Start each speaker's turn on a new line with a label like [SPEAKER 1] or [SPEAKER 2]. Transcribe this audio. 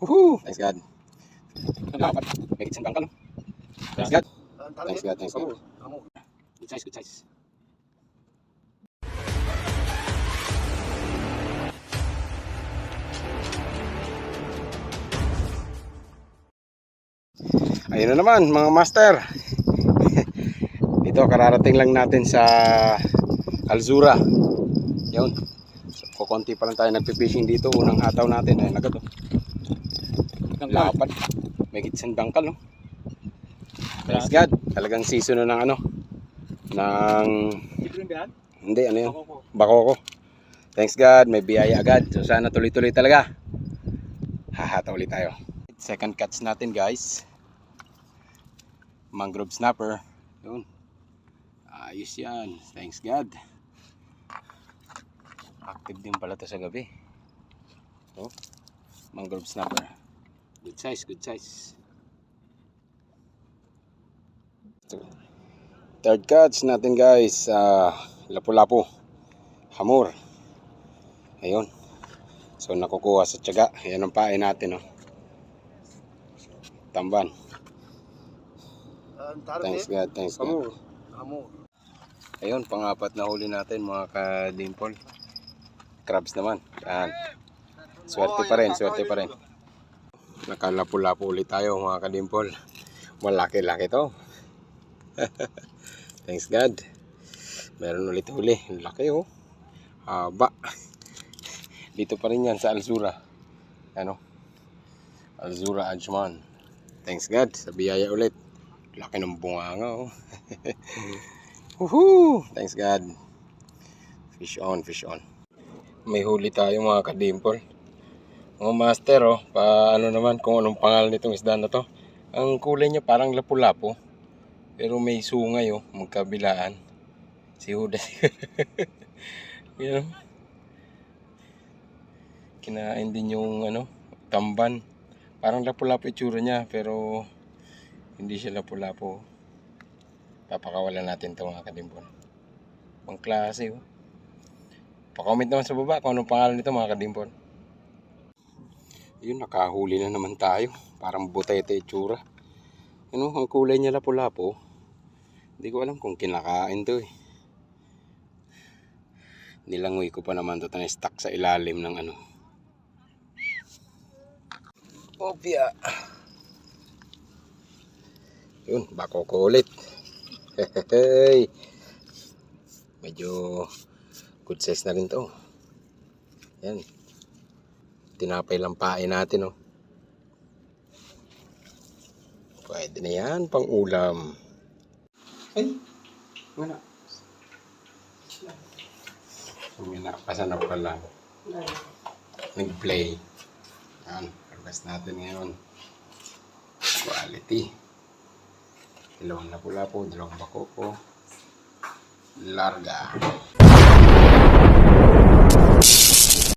[SPEAKER 1] Woohoo! Thanks God. Dapat. May kitsan bangkal. Thanks God. Thanks God, thanks God. Good size, good size. Ayun na naman mga master. Dito kararating lang natin sa Alzura. Yun. So, kukunti pa lang tayo nagpipishing dito. Unang hataw natin. Ayun agad oh. Lapad. May kitsan bangkal no. Thanks God. Talagang season na ng ano. Ng hindi ano yun. Bako ko. Thanks God. May biyaya agad. So sana tuloy-tuloy talaga. Hahata ulit tayo. Second catch natin guys. Mangrove snapper. Yun. Ayos yan. Thanks God. Active din pala to sa gabi. Oh. Mangrove snapper. Good size, good size. Third catch natin guys. ah, lapu-lapu. Hamor. Ayun. So nakukuha sa tiyaga. Ayan ang pain natin. Oh. Tamban. Thanks God, thanks God. Ayun, pangapat na huli natin mga ka-dimple. Crabs naman. Yan. Swerte pa rin, swerte pa rin. Nakalapu-lapu ulit tayo mga ka-dimple. Malaki-laki to. Thanks God. Meron ulit huli. Laki oh. Haba. Dito pa rin yan sa Alzura. Ano? Alzura Ajman. Thanks God. Sa biyaya ulit. Laki ng bunganga oh. Woohoo! Thanks God. Fish on, fish on. May huli tayo mga kadimple. Mga master oh, paano naman kung anong pangalan nitong isda na to. Ang kulay niya parang lapu-lapu. Pero may sungay oh, magkabilaan. Si Judas. Yan. Kinain din yung ano, tamban. Parang lapu-lapu itsura niya pero hindi siya lapu-lapu. Papakawalan natin ito mga kadimpon. Pang klase oh. Pa-comment naman sa baba kung anong pangalan nito mga kadimpon. Yun, nakahuli na naman tayo. Parang butete itsura. Ano, ang kulay niya lapu-lapu. Hindi ko alam kung kinakain to eh. Nilangoy ko pa naman to na stuck sa ilalim ng ano. Opya. Yun, bako ko ulit. Hehehe. Medyo good size na rin to. Yan. Tinapay lang pain natin, oh. Pwede na yan, pang ulam. Ay, wala. Wala, pasanap pa lang. Nag-play. Yan, harvest natin ngayon. Quality. Dalawang lapu-lapu, dalawang bakoko. Larga. Thank you.